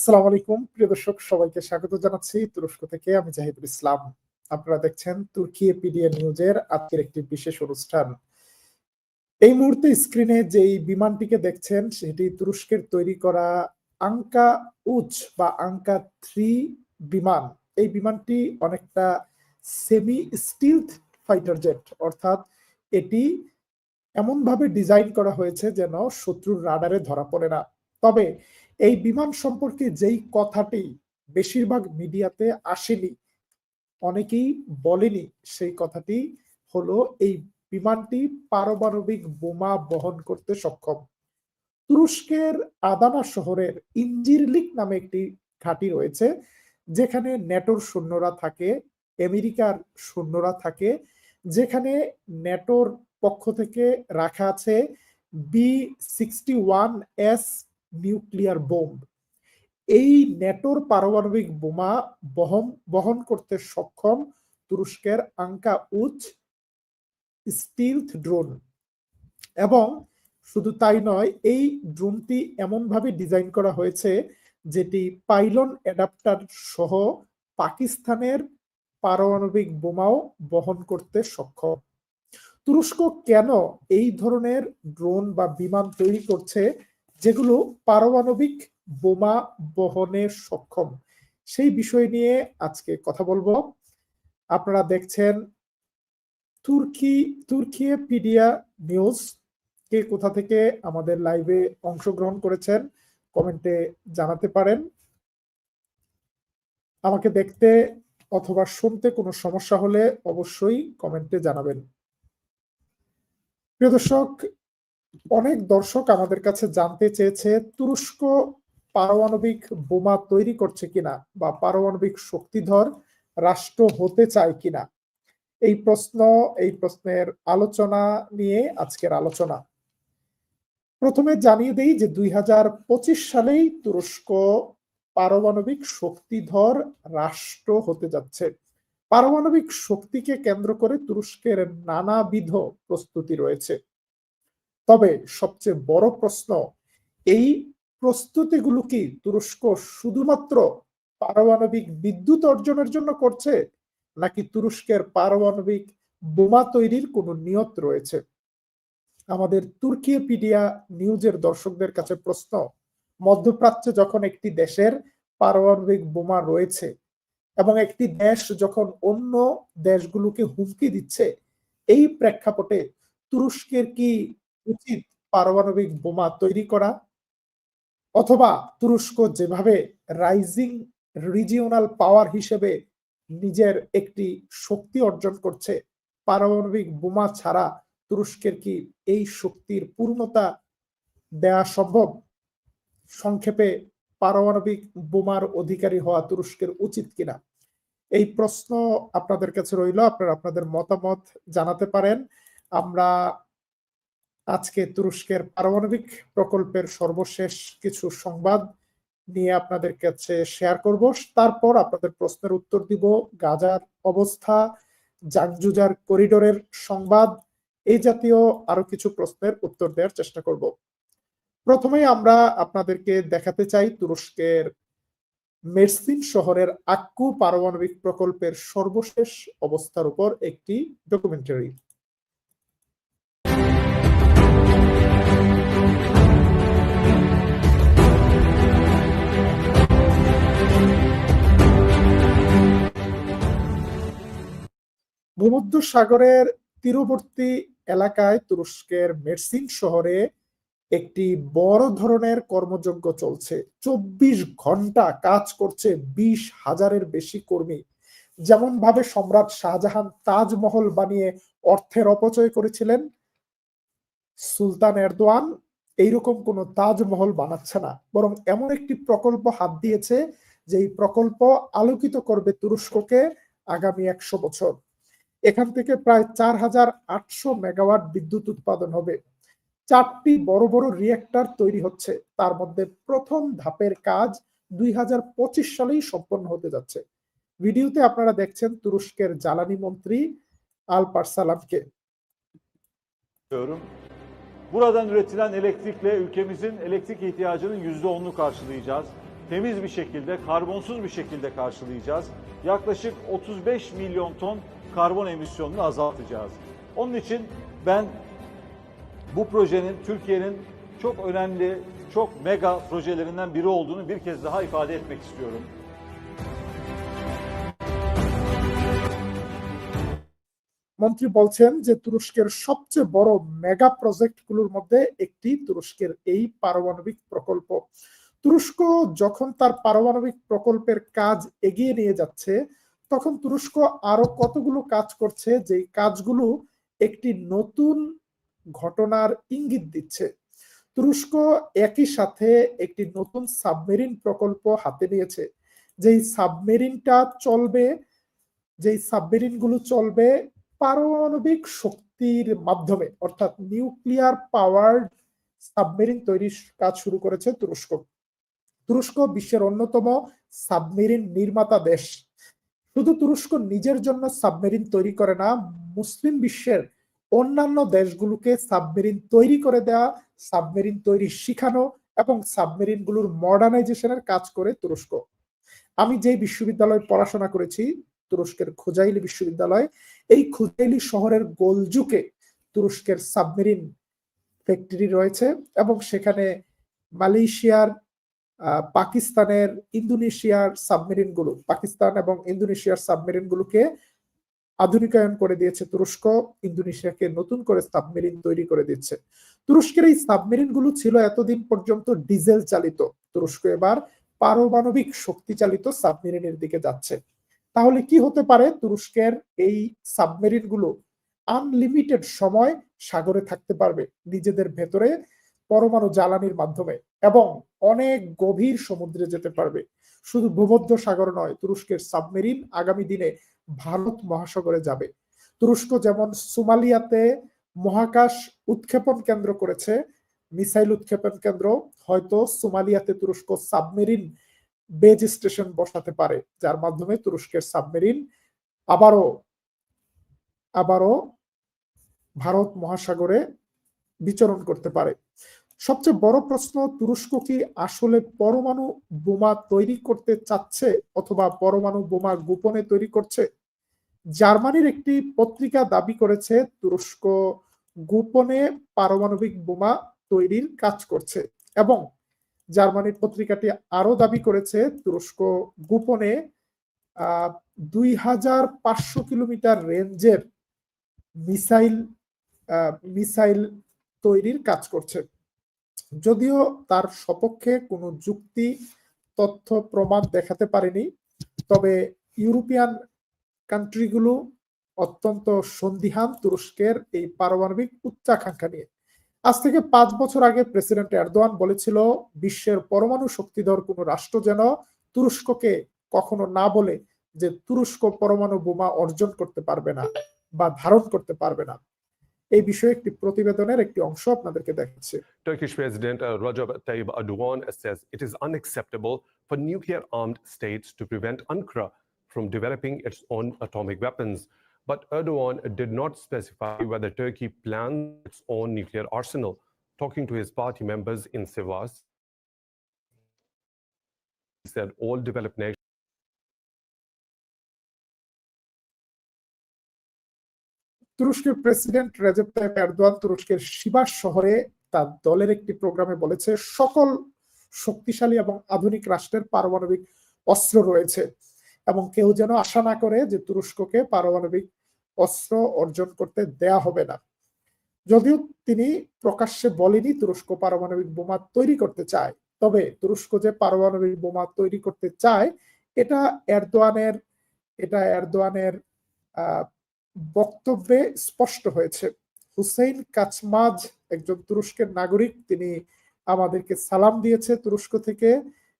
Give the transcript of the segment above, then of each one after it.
আসসালামু আলাইকুম। প্রিয় দর্শক, সবাইকে স্বাগত জানাচ্ছি তুরস্ক থেকে। আমি জাহিদুল ইসলাম। আপনারা দেখছেন তুর্কি এপিডিয়া নিউজের আজকের একটি বিশেষ অনুষ্ঠান। এই মুহূর্তে স্ক্রিনে যেই বিমানটিকে দেখছেন, সেটি তুরস্কের তৈরি করা আঙ্কা উচ বা আঙ্কা থ্রি বিমান। এই বিমানটি অনেকটা সেমি স্টিলথ ফাইটার জেট অর্থাৎ এটি এমনভাবে ডিজাইন করা হয়েছে যেন শত্রুর রাডারে ধরা পড়ে না। তবে এই বিমান সম্পর্কে যেই কথাটি বেশিরভাগ মিডিয়াতে আসেনি, অনেকেই বলেনি সেই কথাটি হলো, এই বিমানটি পারমাণবিক বোমা বহন করতে সক্ষম। তুরস্কের আদানা শহরের ইঞ্জিরলিক নামে একটি ঘাঁটি রয়েছে, যেখানে ন্যাটোর সৈন্যরা থাকে, আমেরিকার সৈন্যরা থাকে, যেখানে ন্যাটোর পক্ষ থেকে রাখা আছে B sixty one S nuclear bomb. এই ন্যাটোর পারমাণবিক বোমা বহন বহন করতে সক্ষম তুরস্কের আঙ্কা উচ স্টিলথ ড্রোন। এবং শুধু তাই নয়, এই ড্রোনটি এমনভাবে ডিজাইন করা হয়েছে যেটি পাইলন অ্যাডাপ্টার সহ পাকিস্তানের পারমাণবিক বোমাও বহন করতে সক্ষম। তুরস্ক কেন এই ধরনের ড্রোন বা বিমান তৈরি করছে যেগুলো পারমাণবিক বোমা বহনে সক্ষম। সেই বিষয় নিয়ে আজকে কথা বলব। আপনারা দেখছেন তুর্কি তুর্কিয়ে পিডিয়া নিউজ। কে কোথা থেকে আমাদের লাইভে অংশগ্রহণ করেছেন কমেন্টে জানাতে পারেন। আমাকে দেখতে অথবা শুনতে কোনো সমস্যা হলে অবশ্যই কমেন্টে জানাবেন। প্রিয় দর্শক অনেক দর্শক আমাদের কাছে জানতে চেয়েছে, তুরস্ক পারমাণবিক বোমা তৈরি করছে কিনা বা পারমাণবিক শক্তিধর রাষ্ট্র হতে চায় কিনা? এই প্রশ্ন, এই প্রশ্নের আলোচনা নিয়ে আজকের আলোচনা। প্রথমে জানিয়ে দেই যে দুই হাজার পঁচিশ সালেই তুরস্ক পারমাণবিক শক্তিধর রাষ্ট্র হতে যাচ্ছে। পারমাণবিক শক্তিকে কেন্দ্র করে তুরস্কের নানাবিধ প্রস্তুতি রয়েছে। তবে সবচেয়ে বড় প্রশ্ন, এই প্রস্তুতিগুলো কি তুরস্ক শুধুমাত্র পারমাণবিক বিদ্যুৎ অর্জনের জন্য করছে, নাকি তুরস্কের পারমাণবিক বোমা তৈরির কোনো নিয়ত রয়েছে? আমাদের তুর্কিপিডিয়া নিউজের দর্শকদের কাছে প্রশ্ন, মধ্যপ্রাচ্যে যখন একটি দেশের পারমাণবিক বোমা রয়েছে এবং একটি দেশ যখন অন্য দেশগুলোকে হুমকি দিচ্ছে, এই প্রেক্ষাপটে তুরস্কের কি উচিত পারমাণবিক বোমা তৈরি করা অথবা তুরস্ক যেভাবে রাইজিং রিজিওনাল পাওয়ার হিসেবে নিজের একটি শক্তি অর্জন করছে, পারমাণবিক বোমা ছাড়া তুরস্কের কি এই শক্তির পূর্ণতা দেয়া সম্ভব? সংক্ষেপে পারমাণবিক বোমার অধিকারী হওয়া তুরস্কের উচিত কিনা? এই প্রশ্ন আপনাদের কাছে রইল, আপনারা আপনাদের মতামত জানাতে পারেন। আমরা আজকে তুরস্কের পারমাণবিক প্রকল্পের সর্বশেষ কিছু সংবাদ নিয়ে আপনাদের কাছে শেয়ার করব। তারপর আপনাদের প্রশ্নের উত্তর দিব। গাজার অবস্থা, জাংজুজার করিডোরের সংবাদ, এই জাতীয় আরও কিছু প্রশ্নের উত্তর দেওয়ার চেষ্টা করব। প্রথমে আমরা আপনাদেরকে দেখাতে চাই তুরস্কের মেরসিন শহরের আক্কু পারমাণবিক প্রকল্পের সর্বশেষ অবস্থার উপর একটি ডকুমেন্টারি ভূমধ্য সাগরের তীরবর্তী এলাকায় তুরস্কের মেরসিন শহরে একটি বড় ধরনের কর্মযজ্ঞ চলছে। চব্বিশ ঘণ্টা কাজ করছে বিশ হাজারের বেশি কর্মী। যেমন ভাবে সম্রাট শাহজাহান তাজমহল বানিয়ে অর্থের অপচয় করেছিলেন, সুলতান এরদোয়ান এইরকম কোন তাজমহল বানাচ্ছে না। বরং এমন একটি প্রকল্প হাত দিয়েছে যে এই প্রকল্প আলোকিত করবে তুরস্ককে আগামী একশো বছর। এখান থেকে প্রায় চার হাজার আটশো মেগাওয়াট বিদ্যুৎ উৎপাদন হবে চারটি বড় বড় রিয়েক্টর তৈরি হচ্ছে তার মধ্যে প্রথম ধাপের কাজ দুই হাজার পঁচিশ সালেই সম্পন্ন hতে যাচ্ছে ভিডিওতে আপনারা দেখছেন তুরস্কের জ্বালানি মন্ত্রী আল পারসালামকে. Buradan üretilen elektrikle ülkemizin elektrik ihtiyacının %10'unu karşılayacağız. temiz bir şekilde, karbonsuz bir şekilde karşılayacağız. Yaklaşık 35 milyon ton karbon emisyonunu azaltacağız. Onun için ben bu projenin Türkiye'nin çok önemli, çok mega projelerinden biri olduğunu bir kez daha ifade etmek istiyorum. মন্ত্রী বলছেন যে তুরস্কের সবচেয়ে বড় mega প্রজেক্টগুলোর মধ্যে একটি তুরস্কের এই পারমাণবিক প্রকল্প তুরস্ক যখন তার পারমাণবিক প্রকল্পের কাজ এগিয়ে নিয়ে যাচ্ছে তখন তুরস্ক আরও কতগুলো কাজ করছে যেই কাজগুলো একটি নতুন ঘটনার ইঙ্গিত দিচ্ছে। তুরস্ক একই সাথে একটি নতুন সাবমেরিন প্রকল্প হাতে নিয়েছে। যেই সাবমেরিনটা চলবে, যেই সাবমেরিনগুলো চলবে পারমাণবিক শক্তির মাধ্যমে, অর্থাৎ নিউক্লিয়ার পাওয়ার্ড সাবমেরিন তৈরির কাজ শুরু করেছে তুরস্ক। তুরস্ক বিশ্বের অন্যতম সাবমেরিন নির্মাতা দেশ। শুধু তুরস্ক নিজের জন্য সাবমেরিন তৈরি করে না, মুসলিম বিশ্বের অন্যান্য দেশগুলোকে সাবমেরিন তৈরি করে দেওয়া সাবমেরিন তৈরি শিখানো এবং সাবমেরিনগুলোর মডার্নাইজেশনের কাজ করে তুরস্ক। আমি যে বিশ্ববিদ্যালয়ে পড়াশোনা করেছি, তুরস্কের খোজাইলি বিশ্ববিদ্যালয়, এই খোজাইলি শহরের গোলজুকে তুরস্কের সাবমেরিন ফ্যাক্টরি রয়েছে এবং সেখানে মালয়েশিয়ার পাকিস্তানের ইন্দোনেশিয়ার সাবমেরিনগুলো, পাকিস্তান এবং ইন্দোনেশিয়ার সাবমেরিন গুলোকে আধুনিকায়ন করে দিয়েছে তুরস্ক, ইন্দোনেশিয়াকে নতুন করে সাবমেরিন তৈরি করে দিচ্ছে। তুরস্কের এই সাবমেরিনগুলো ছিল এতদিন পর্যন্ত ডিজেল চালিত। তুরস্ক এবার পারমাণবিক শক্তি চালিত সাবমেরিনের দিকে যাচ্ছে। তাহলে কি হতে পারে? তুরস্কের এই সাবমেরিনগুলো আনলিমিটেড সময় সাগরে থাকতে পারবে নিজেদের ভেতরে পরমাণু জ্বালানির মাধ্যমে এবং অনেক গভীর সমুদ্রে যেতে পারবে। শুধু ভূমধ্য সাগর নয়, তুরস্কের সাবমেরিন আগামী দিনে ভারত মহাসাগরে যাবে। তুরস্ক যেমন সোমালিয়াতে মহাকাশ উৎক্ষেপণ কেন্দ্র করেছে, মিসাইল উৎক্ষেপণ কেন্দ্র হয়তো সোমালিয়াতে তুরস্ক সাবমেরিন বেজ স্টেশন বসাতে পারে, যার মাধ্যমে তুরস্কের সাবমেরিন আবারও আবারও ভারত মহাসাগরে বিচরণ করতে পারে। সবচেয়ে বড় প্রশ্ন, তুরস্ক কি আসলে পরমাণু বোমা তৈরি করতে চাচ্ছে অথবা পরমাণু বোমা গোপনে তৈরি করছে? জার্মানির একটি পত্রিকা দাবি করেছে, তুরস্ক গোপনে পারমাণবিক বোমা তৈরির কাজ করছে এবং জার্মানির পত্রিকাটি আরও দাবি করেছে, তুরস্ক গোপনে দুই হাজার পাঁচশো কিলোমিটার রেঞ্জের মিসাইল মিসাইল তৈরির কাজ করছে। যদিও তার সপক্ষে কোনো যুক্তি, তথ্য, প্রমাণ দেখাতে পারেনি, তবে ইউরোপিয়ান কান্ট্রিগুলো অত্যন্ত সন্দিহান তুরস্কের এই পারমাণবিক উচ্চাকাঙ্ক্ষা নিয়ে। আজ থেকে পাঁচ বছর আগে প্রেসিডেন্ট এরদোয়ান বলেছিল, বিশ্বের পরমাণু শক্তিধর কোনো রাষ্ট্র যেন তুরস্ককে কখনো না বলে যে তুরস্ক পরমাণু বোমা অর্জন করতে পারবে না বা ধারণ করতে পারবে না। এই বিষয়ে একটি প্রতিবেদনের একটি অংশ আপনাদেরকে দেখাচ্ছি Turkish President uh, Recep Tayyip Erdogan says it is unacceptable for nuclear armed states to prevent Ankara from developing its own atomic weapons. But Erdogan did not specify whether Turkey plans its own nuclear arsenal. Talking to his party members in Sivas, he said all developed nations. তুরস্কের president Recep Tayyip Erdogan তুরস্কের শিবাস শহরে তার দলের একটি প্রোগ্রামে বলেছে, সকল শক্তিশালী এবং আধুনিক রাষ্ট্রের পারমাণবিক অস্ত্র রয়েছে এবং কেউ যেন আশা না করে যে তুরস্ককে পারমাণবিক অস্ত্র অর্জন করতে দেয়া হবে না। যদিও তিনি প্রকাশ্যে বলেনি তুরস্ক পারমাণবিক বোমা তৈরি করতে চায়, তবে তুরস্ক যে পারমাণবিক বোমা তৈরি করতে চায়, এটা এরদোয়ানের এটা এরদোয়ানের বক্তব্যে স্পষ্ট হয়েছে। হুসেইন কাচমাজ একজন তুরস্কের নাগরিক, তিনি আমাদেরকে সালাম দিয়েছে তুরস্ক থেকে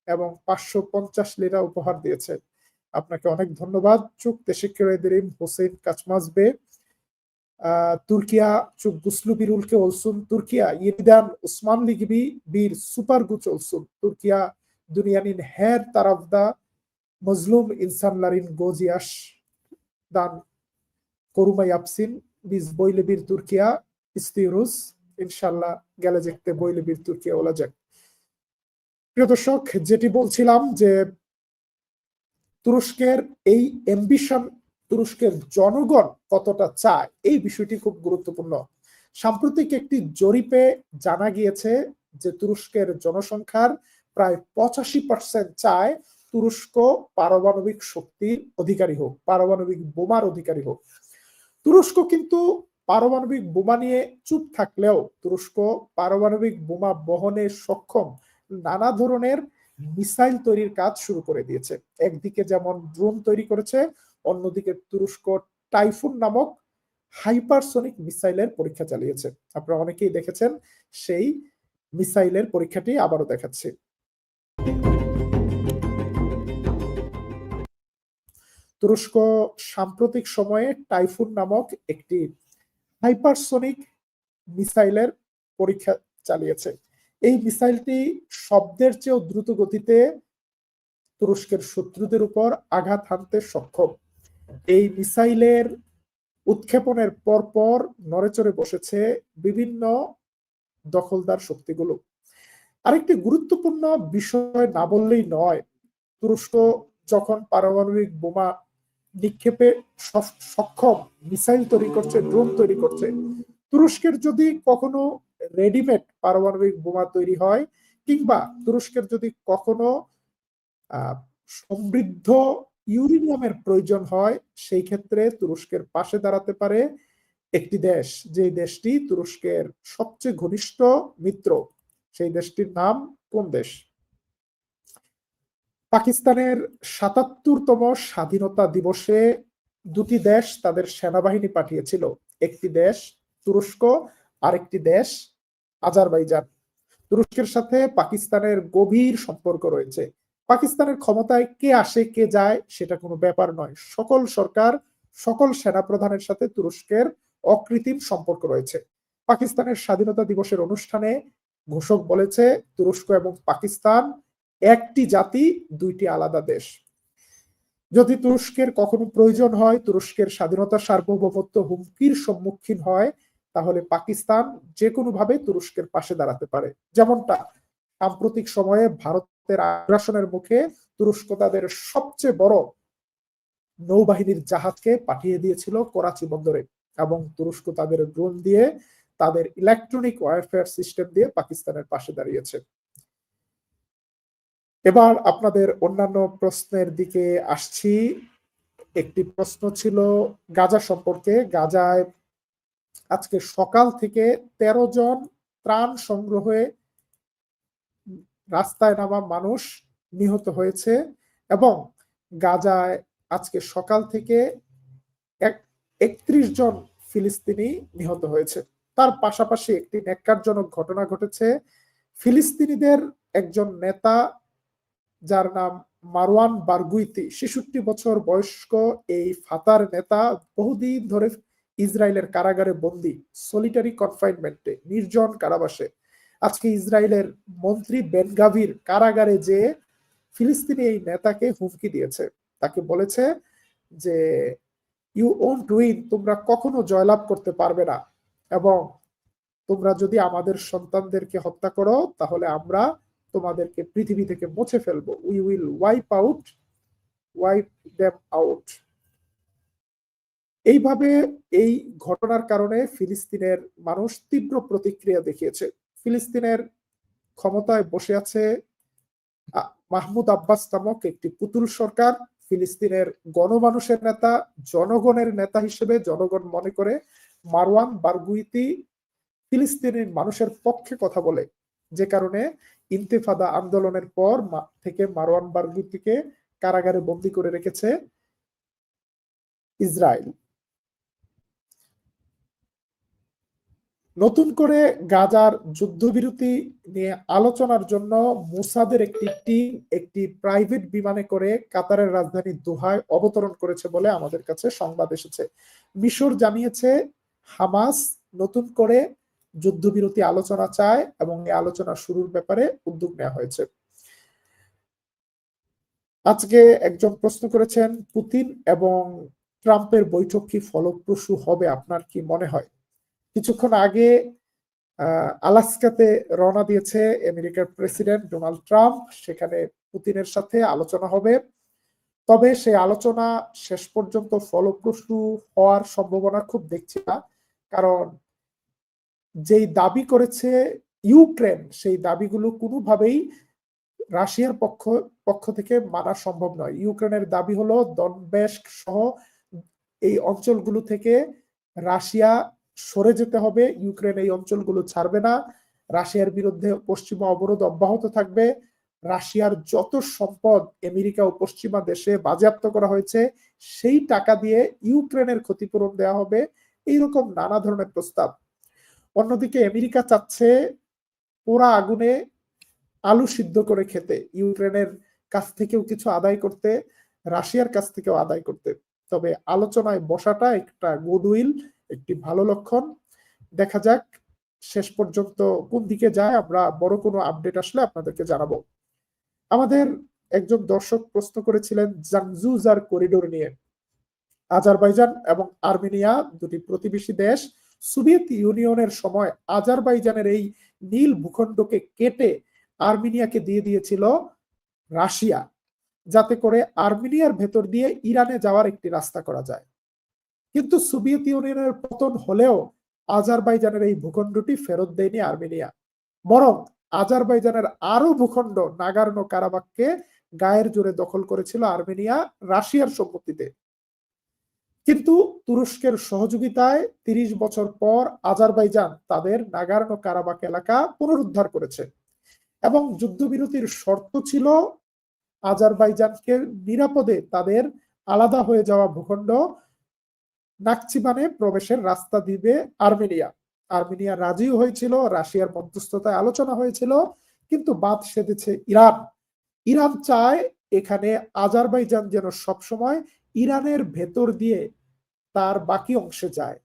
এবং পাঁচশো পঞ্চাশ লিরা উপহার দিয়েছে। আপনাকে অনেক ধন্যবাদ। চুক তেশিকিম হুসেইন তুর্কিয়া চুক গুসলু বিরুলকে অলসুন। তুর্কিয়া ইরিদান উসমান লিগিবি বীর সুপার গুচ অলসুন। তুর্কিয়া দুনিয়ানিন হ্যার তারাবদা মজলুম ইনসান গোজিয়াস দান koruma yapsın. Biz böyle bir Türkiye istiyoruz. İnşallah gelecekte böyle bir Türkiye olacak. প্রিয় দর্শক, যেটি বলছিলাম যে তুরস্কের এই এম্বিশন তুরস্কের জনগণ কতটা চায়, এই বিষয়টি খুব গুরুত্বপূর্ণ সাম্প্রতিক একটি জরিপে জানা গিয়েছে যে তুরস্কের জনসংখ্যার প্রায় পঁচাশি পার্সেন্ট চায় তুরস্ক পারমাণবিক শক্তির অধিকারী হোক, পারমাণবিক বোমার অধিকারী হোক তুরস্ক কিন্তু পারমাণবিক বোমা নিয়ে চুপ থাকলেও তুরস্ক পারমাণবিক বোমা বহনে সক্ষম নানা ধরনের মিসাইল তৈরির কাজ শুরু করে দিয়েছে। একদিকে যেমন ড্রোন তৈরি করেছে, অন্যদিকে তুরস্ক টাইফুন নামক হাইপারসনিক মিসাইলের পরীক্ষা চালিয়েছে। আপনারা অনেকেই দেখেছেন, সেই মিসাইলের পরীক্ষাটি আবারও দেখাচ্ছি। তুরস্ক সাম্প্রতিক সময়ে টাইফুন নামক একটি হাইপারসনিক মিসাইলের পরীক্ষা চালিয়েছে। এই মিসাইলটি শব্দের চেয়েও দ্রুত গতিতে তুরস্কের শত্রুদের উপর আঘাত হানতে সক্ষম। এই মিসাইলের উৎক্ষেপণের পরপর নড়েচড়ে বসেছে বিভিন্ন দখলদার শক্তিগুলো। আরেকটি গুরুত্বপূর্ণ বিষয় না বললেই নয়, তুরস্ক যখন পারমাণবিক বোমা নিক্ষেপে সক্ষম মিসাইল তৈরি করছে ড্রোন তৈরি করছে। তুরস্কের যদি কখনো রেডিমেড পারমাণবিক বোমা তৈরি হয়, কিংবা তুরস্কের যদি কখনো সমৃদ্ধ ইউরেনিয়ামের প্রয়োজন হয়, সেই ক্ষেত্রে তুরস্কের পাশে দাঁড়াতে পারে একটি দেশ। যে দেশটি তুরস্কের সবচেয়ে ঘনিষ্ঠ মিত্র, সেই দেশটির নাম কোন দেশ? পাকিস্তানের সাতাত্তরতম স্বাধীনতা দিবসে দুটি দেশ তাদের সেনাবাহিনী পাঠিয়েছিল। একটি দেশ তুরস্ক, আরেকটি দেশ আজারবাইজান। তুরস্কের সাথে পাকিস্তানের গভীর সম্পর্ক রয়েছে। পাকিস্তানের ক্ষমতায় কে আসে, কে যায়, সেটা কোনো ব্যাপার নয়। সকল সরকার, সকল সেনাপ্রধানের সাথে তুরস্কের অকৃত্রিম সম্পর্ক রয়েছে। পাকিস্তানের স্বাধীনতা দিবসের অনুষ্ঠানে ঘোষক বলেছে, তুরস্ক এবং পাকিস্তান একটি জাতি, দুইটি আলাদা দেশ। যদি তুরস্কের কখনো প্রয়োজন হয়, তুরস্কের স্বাধীনতা সার্বভৌমত্ব হুমকির সম্মুখীন হয়, তাহলে পাকিস্তান যে কোনো ভাবে তুরস্কের পাশে দাঁড়াতে পারে। যেমনটা সাম্প্রতিক সময়ে ভারতের আগ্রাসনের মুখে তুরস্ক তাদের সবচেয়ে বড় নৌবাহিনীর জাহাজকে পাঠিয়ে দিয়েছিল করাচি বন্দরে এবং তুরস্ক তাদের ড্রোন দিয়ে তাদের ইলেকট্রনিক ওয়ারফেয়ার সিস্টেম দিয়ে পাকিস্তানের পাশে দাঁড়িয়েছে। এবার আপনাদের অন্যান্য প্রশ্নের দিকে আসছি। একটি প্রশ্ন ছিল গাজা সম্পর্কে। গাজায় আজকে সকাল থেকে ১৩ জন ত্রাণ সংগ্রহে রাস্তায় নামা মানুষ নিহত হয়েছে এবং গাজায় আজকে সকাল থেকে একত্রিশ জন ফিলিস্তিনি নিহত হয়েছে। তার পাশাপাশি একটি ন্যাক্কারজনক ঘটনা ঘটেছে। ফিলিস্তিনিদের একজন নেতা যার নাম মারওয়ান বারগুইতি। ছেষট্টি বছর বয়স্ক এই ফাতার নেতা বহুদিন ধরে ইসরায়েলের কারাগারে বন্দী সলিটারি কনফাইনমেন্টে নির্জন কারাবাসে। আজকে ইসরায়েলের মন্ত্রী বেনগাভির কারাগারে যে ফিলিস্তিনি এই নেতাকে হুমকি দিয়েছে, তাকে বলেছে যে ইউ ওন্ট উইন তোমরা কখনো জয়লাভ করতে পারবে না। এবং তোমরা যদি আমাদের সন্তানদেরকে হত্যা করো, তাহলে আমরা তোমাদেরকে পৃথিবী থেকে মুছে ফেলব। We will wipe out wipe them out এইভাবে এই ঘটনার কারণে ফিলিস্তিনের মানুষ তীব্র প্রতিক্রিয়া দেখিয়েছে। ফিলিস্তিনের ক্ষমতায় বসে আছে মাহমুদ আব্বাস নামক একটি পুতুল সরকার। ফিলিস্তিনের গণমানুষের নেতা, জনগণের নেতা হিসেবে জনগণ মনে করে মারওয়ান বারগুইতি ফিলিস্তিনের মানুষের পক্ষে কথা বলে। যে কারণে ইন্তেফাদা আন্দোলনের পর থেকে মারওয়ান বারগুইতিকে কারাগারে বন্দী করে রেখেছে ইসরায়েল। নতুন করে গাজার যুদ্ধবিরতি নিয়ে আলোচনার জন্য মুসাদের একটি টিম একটি প্রাইভেট বিমানে করে কাতারের রাজধানী দোহায় অবতরণ করেছে বলে আমাদের কাছে সংবাদ এসেছে। মিশর জানিয়েছে, হামাস নতুন করে যুদ্ধবিরতি আলোচনা চায় এবং এই আলোচনা শুরুর ব্যাপারে উদ্যোগ নেওয়া হয়েছে। আজকে একজন প্রশ্ন করেছেন, পুতিন এবং ট্রাম্পের বৈঠক কি ফলপ্রসূ হবে, আপনার কি মনে হয়? কিছুক্ষণ আগে আলাস্কাতে রওনা দিয়েছে আমেরিকার প্রেসিডেন্ট ডোনাল্ড ট্রাম্প। সেখানে পুতিনের সাথে আলোচনা হবে। তবে সেই আলোচনা শেষ পর্যন্ত ফলপ্রসূ হওয়ার সম্ভাবনা খুব দেখছি না। কারণ যেই দাবি করেছে ইউক্রেন, সেই দাবিগুলো কোনোভাবেই রাশিয়ার পক্ষ পক্ষ থেকে মানা সম্ভব নয়। ইউক্রেনের দাবি হলো দনবেস্ক সহ এই অঞ্চলগুলো থেকে রাশিয়া সরে যেতে হবে। ইউক্রেন এই অঞ্চলগুলো ছাড়বে না। রাশিয়ার বিরুদ্ধে পশ্চিমা অবরোধ অব্যাহত থাকবে। রাশিয়ার যত সম্পদ আমেরিকা ও পশ্চিমা দেশে বাজেয়াপ্ত করা হয়েছে, সেই টাকা দিয়ে ইউক্রেনের ক্ষতিপূরণ দেওয়া হবে। এইরকম নানা ধরনের প্রস্তাব অন্যদিকে আমেরিকা চাচ্ছে পোড়া আগুনে আলু সিদ্ধ করে খেতে, ইউক্রেনের কাছ থেকেও কিছু আদায় করতে, রাশিয়ার কাছ থেকেও আদায় করতে। তবে আলোচনায় বসাটা একটা গুডউইল একটি ভালো লক্ষণ। দেখা যাক শেষ পর্যন্ত কোন দিকে যায়, আমরা বড় কোনো আপডেট আসলে আপনাদেরকে জানাব। আমাদের একজন দর্শক প্রশ্ন করেছিলেন জাংজুজার করিডোর নিয়ে। আজারবাইজান এবং আর্মেনিয়া দুটি প্রতিবেশী দেশ সোভিয়েত ইউনিয়নের সময় আজারবাইজানের এই নীল ভূখণ্ডকে কেটে আর্মেনিয়াকে দিয়ে দিয়েছিল রাশিয়া, যাতে করে আর্মেনিয়ার ভেতর দিয়ে ইরানে যাওয়ার একটি রাস্তা করা যায়। কিন্তু সোভিয়েত ইউনিয়নের পতন হলেও আজারবাইজানের এই ভূখণ্ডটি ফেরত দেয়নি আর্মেনিয়া, বরং আজারবাইজানের আরও ভূখণ্ড নাগার্নো কারাবাককে গায়ের জোরে দখল করেছিল আর্মেনিয়া রাশিয়ার সম্মতিতে। কিন্তু তুরস্কের সহযোগিতায় তিরিশ বছর পর আজারবাইজান তাদের নাগার্নো কারাবাক এলাকা পুনরুদ্ধার করেছে। এবং যুদ্ধবিরতির শর্ত ছিল আজারবাইজানকে নিরাপদে তাদের আলাদা হয়ে যাওয়া ভূখণ্ড নাকচিবানে প্রবেশের রাস্তা দিবে আর্মেনিয়া। আর্মেনিয়া রাজিও হয়েছিল, রাশিয়ার মধ্যস্থতায় আলোচনা হয়েছিল, কিন্তু বাদ সেধেছে ইরান। ইরান চায় এখানে আজারবাইজান যেন সবসময় ইরানের ভেতর দিয়ে তার বাকি অংশে যায়।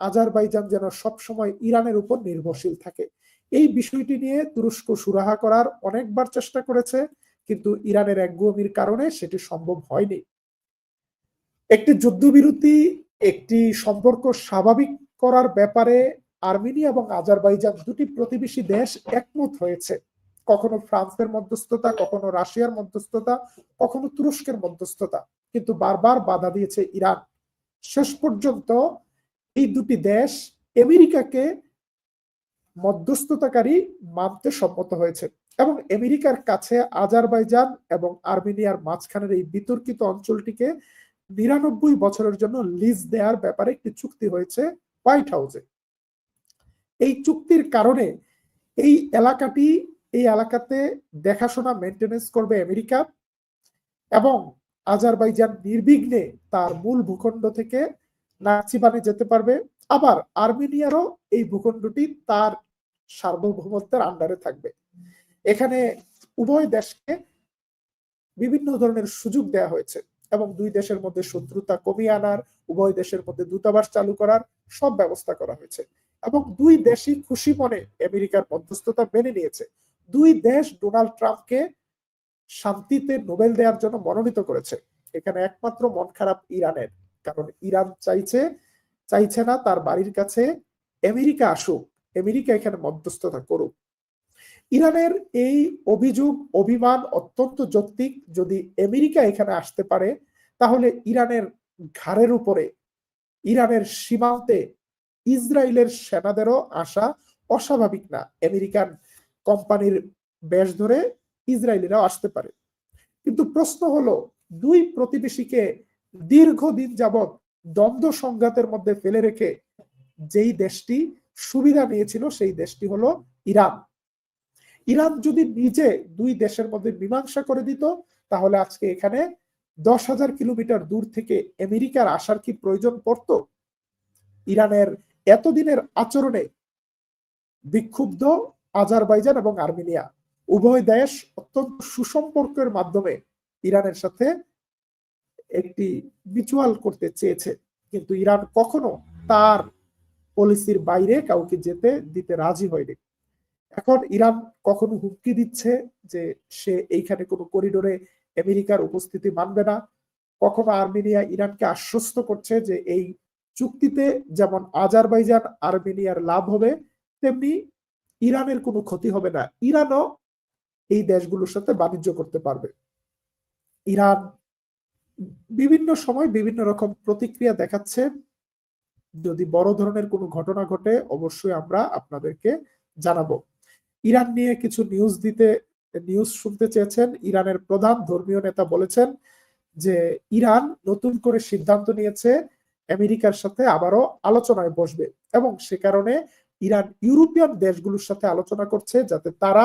আজারবাইজান যেন সবসময় ইরানের উপর নির্ভরশীল থাকে। এই বিষয়টি নিয়ে তুরস্ক সুরাহা করার অনেকবার চেষ্টা করেছে, কিন্তু ইরানের একগুমির কারণে সেটি সম্ভব হয়নি। একটি যুদ্ধবিরতি, একটি সম্পর্ক স্বাভাবিক করার ব্যাপারে আর্মেনিয়া এবং আজারবাইজান দুটি প্রতিবেশী দেশ একমত হয়েছে। কখনো ফ্রান্সের মধ্যস্থতা, কখনো রাশিয়ার মধ্যস্থতা, কখনো তুরস্কের মধ্যস্থতা। কিন্তু বারবার বাধা দিয়েছে ইরান। শেষ পর্যন্ত এই দুটি দেশ আমেরিকাকে মধ্যস্থতাকারী মানতে সম্মত হয়েছে এবং আমেরিকার কাছে আজারবাইজান এবং আর্মেনিয়ার মাঝখানের এই বিতর্কিত অঞ্চলটিকে নিরানব্বই বছরের জন্য লিজ দেওয়ার ব্যাপারে একটি চুক্তি হয়েছে হোয়াইট হাউসে। এই চুক্তির কারণে এই এলাকাটি, এই এলাকাতে দেখাশোনা, মেনটেনেন্স করবে আমেরিকা এবং আজারবাইজান নির্বিঘ্নে তার মূল ভূখণ্ড থেকে নাচিবানে যেতে পারবে। আবার আর্মেনিয়ারও এই ভূখণ্ডটি তার সার্বভৌমত্বের আন্ডারে থাকবে। এখানে উভয় দেশকে বিভিন্ন ধরনের সুযোগ দেয়া হয়েছে এবং দুই দেশের মধ্যে শত্রুতা কমিয়ে আনার, উভয় দেশের মধ্যে দূতাবাস চালু করার সব ব্যবস্থা করা হয়েছে এবং দুই দেশই খুশি মনে আমেরিকার মধ্যস্থতা মেনে নিয়েছে। দুই দেশ ডোনাল্ড ট্রাম্পকে শান্তিতে নোবেল দেওয়ার জন্য মনোনীত করেছে। এখানে একমাত্র মন খারাপ ইরানের, কারণ ইরান চাইছে চাইছে না তার বাড়ির কাছে আমেরিকা আসুক, আমেরিকা এখানে মধ্যস্থতা করুক। ইরানের এই অভিযোগ, অভিমান অত্যন্ত যৌক্তিক। যদি আমেরিকা এখানে আসতে পারে, তাহলে ইরানের ঘাড়ের উপরে, ইরানের সীমান্তে ইসরায়েলের সেনাদেরও আসা অস্বাভাবিক না। আমেরিকান কোম্পানির বেশ ধরে ইসরায়েলিরাও আসতে পারে। কিন্তু প্রশ্ন হলো, দুই প্রতিবেশীকে দীর্ঘদিন যাবৎ দ্বন্দ্ব সংঘাতের মধ্যে ফেলে রেখে যেই দেশটি সুবিধা নিয়েছিল সেই দেশটি হলো ইরান। ইরান যদি নিজে দুই দেশের মধ্যে মীমাংসা করে দিত, তাহলে আজকে এখানে দশ হাজার কিলোমিটার দূর থেকে আমেরিকার আসার কি প্রয়োজন পড়তো? ইরানের এতদিনের আচরণে বিক্ষুব্ধ আজারবাইজান এবং আর্মেনিয়া। উভয় দেশ অত্যন্ত সুসম্পর্কের মাধ্যমে ইরানের সাথে একটি মিচুয়াল করতে চেয়েছে। কিন্তু ইরান কখনো তার পলিসির বাইরে কাউকে যেতে দিতে রাজি হয়নি। এখন ইরান কখনো হুমকি দিচ্ছে যে সে এইখানে কোনো করিডোরে আমেরিকার উপস্থিতি মানবে না। কখনো আর্মেনিয়া ইরানকে আশ্বস্ত করছে যে এই চুক্তিতে যেমন আজারবাইজান আর্মেনিয়ার লাভ হবে, তেমনি ইরানের কোনো ক্ষতি হবে না। ইরানও এই দেশগুলোর সাথে বাণিজ্য করতে পারবে। ইরান বিভিন্ন সময় বিভিন্ন রকম প্রতিক্রিয়া দেখাচ্ছে। যদি বড় ধরনের কোনো ঘটনা ঘটে, অবশ্যই আমরা আপনাদেরকে জানাব। ইরান নিয়ে কিছু নিউজ দিতে নিউজ শুনতে চেয়েছেন। ইরানের প্রধান ধর্মীয় নেতা বলেছেন যে, ইরান নতুন করে সিদ্ধান্ত নিয়েছে আমেরিকার সাথে আবারও আলোচনায় বসবে এবং সে কারণে ইরান ইউরোপিয়ান দেশগুলোর সাথে আলোচনা করছে যাতে তারা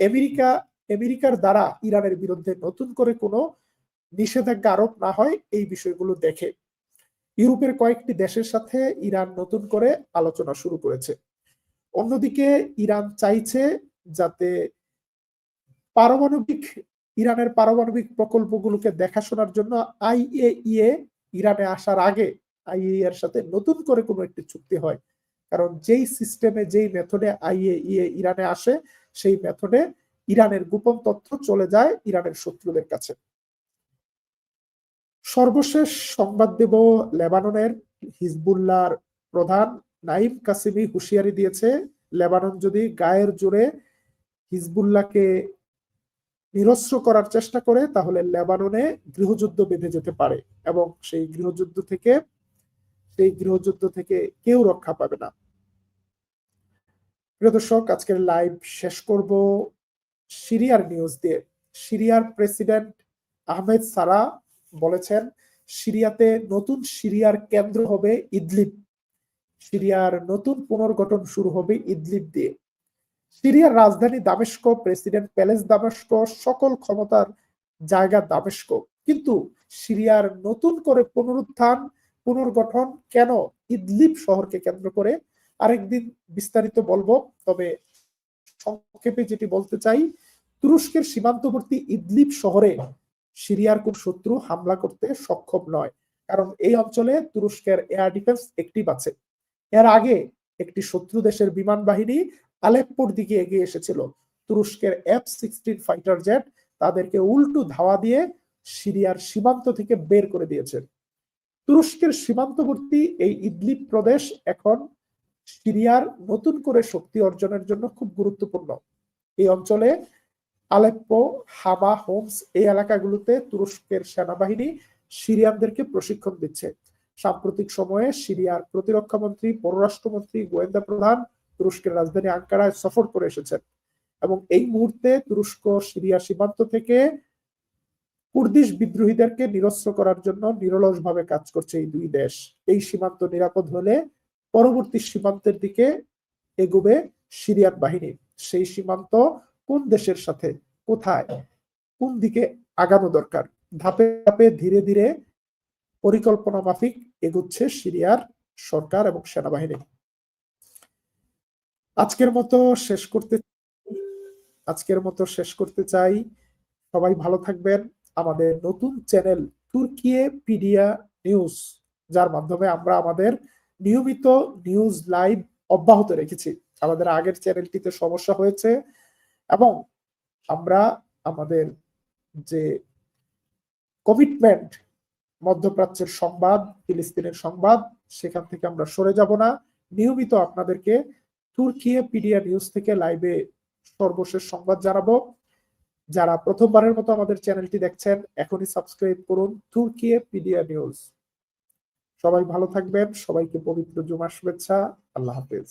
আমেরিকা, আমেরিকার দ্বারা ইরানের বিরুদ্ধে নতুন করে কোনো নিষেধাজ্ঞা আরোপ না হয়, এই বিষয়গুলো দেখে। ইউরোপের কয়েকটি দেশের সাথে ইরান নতুন করে আলোচনা শুরু করেছে। অন্যদিকে ইরান চাইছে যাতে পারমাণবিক, ইরানের পারমাণবিক প্রকল্পগুলোকে দেখাশোনার জন্য আইএইএ ইরানে আসার আগে আইএ এর সাথে নতুন করে কোনো একটি চুক্তি হয়। কারণ যেই সিস্টেমে, যেই মেথডে আইএইএ ইরানে আসে সেই মেথডে ইরানের গোপন তথ্য চলে যায় ইরানের শত্রুদের কাছে। সর্বশেষ সংবাদ দেব লেবাননের হিজবুল্লাহর প্রধান নাইম কাসিমি হুঁশিয়ারি দিয়েছে, লেবানন যদি গায়ের জোরে হিজবুল্লাহকে নিরস্ত্র করার চেষ্টা করে, তাহলে লেবাননে গৃহযুদ্ধ বেঁধে যেতে পারে এবং সেই গৃহযুদ্ধ থেকে, সেই গৃহযুদ্ধ থেকে কেউ রক্ষা পাবে না। প্রিয় দর্শক, আজকের লাইভ শেষ করব সিরিয়ার নিউজ দিয়ে। সিরিয়ার প্রেসিডেন্ট আহমেদ সারা বলেছেন, সিরিয়াতে নতুন সিরিয়ার কেন্দ্র হবে ইদলিব। সিরিয়ার নতুন পুনর্গঠন শুরু হবে ইদলিব দিয়ে। সিরিয়ার রাজধানী দামেস্ক প্রেসিডেন্ট প্যালেস দামেস্ক, সকল ক্ষমতার জায়গা দামেস্ক। কিন্তু সিরিয়ার নতুন করে পুনরুত্থান, পুনর্গঠন কেন ইদলিব শহরকে কেন্দ্র করে? আরেকদিন বিস্তারিত বলব, তবে সংক্ষেপে যেটি বলতে চাই, তুরস্কের সীমান্তবর্তী ইদলিপ শহরে সিরিয়ার কোন শত্রু হামলা করতে সক্ষম নয়, কারণ এই অঞ্চলে তুরস্কের এয়ার ডিফেন্স একটিভ আছে। এর আগে একটি শত্রু দেশের বিমান বাহিনী আলেপ্পোর দিকে এগিয়ে এসেছিল। তুরস্কের এফ সিক্সটিন ফাইটার জেট তাদেরকে উল্টো ধাওয়া দিয়ে সিরিয়ার সীমান্ত থেকে বের করে দিয়েছে। তুরস্কের সীমান্তবর্তী এই ইদলিপ প্রদেশ এখন সিরিয়ার নতুন করে শক্তি অর্জনের জন্য খুব গুরুত্বপূর্ণ। এই অঞ্চলে আলেপ্পো, হামা, হোমস এই এলাকাগুলোতে তুরস্কের সেনাবাহিনী সিরিয়ানদেরকে প্রশিক্ষণ দিচ্ছে। সাম্প্রতিক সময়ে সিরিয়ার প্রতিরক্ষা মন্ত্রী, পররাষ্ট্রমন্ত্রী, গোয়েন্দা প্রধান তুরস্কের রাজধানী আঙ্কারায় সফর করে এসেছেন এবং এই মুহূর্তে তুরস্ক, সিরিয়া সীমান্ত থেকে কুর্দিশ বিদ্রোহীদেরকে নিরস্ত্র করার জন্য নিরলসভাবে কাজ করছে এই দুই দেশ। এই সীমান্ত নিরাপদ হলে পরবর্তী সীমান্তের দিকে এগোবে সিরিয়ান বাহিনী। সেই সীমান্ত কোন দেশের সাথে, কোথায়, কোন দিকে আগানো দরকার? ধাপে ধাপে ধীরে ধীরে পরিকল্পনা মাফিক এগুচ্ছে সিরিয়ার সরকার এবং সেনাবাহিনী। আজকের মতো শেষ করতে আজকের মতো শেষ করতে চাই। সবাই ভালো থাকবেন। আমাদের নতুন চ্যানেল তুর্কিয়ে পিডিয়া নিউজ, যার মাধ্যমে আমরা আমাদের নিয়মিত নিউজ লাইভ অব্যাহত রেখেছি। আমাদের আগের চ্যানেলটিতে সমস্যা হয়েছে এবং আমরা আমাদের যে কমিটমেন্ট মধ্যপ্রাচ্যের সংবাদ, ফিলিস্তিনের সংবাদ, সেখান থেকে আমরা সরে যাব না। নিয়মিত আপনাদেরকে তুর্কিয়ে পিডিয়া নিউজ থেকে লাইভে সর্বশেষ সংবাদ জানাব। যারা প্রথমবারের মতো আমাদের চ্যানেলটি দেখছেন, এখনই সাবস্ক্রাইব করুন তুর্কিয়ে পিডিয়া নিউজ সবাই ভালো থাকবেন সবাইকে পবিত্র জুমার শুভেচ্ছা আল্লাহ হাফেজ।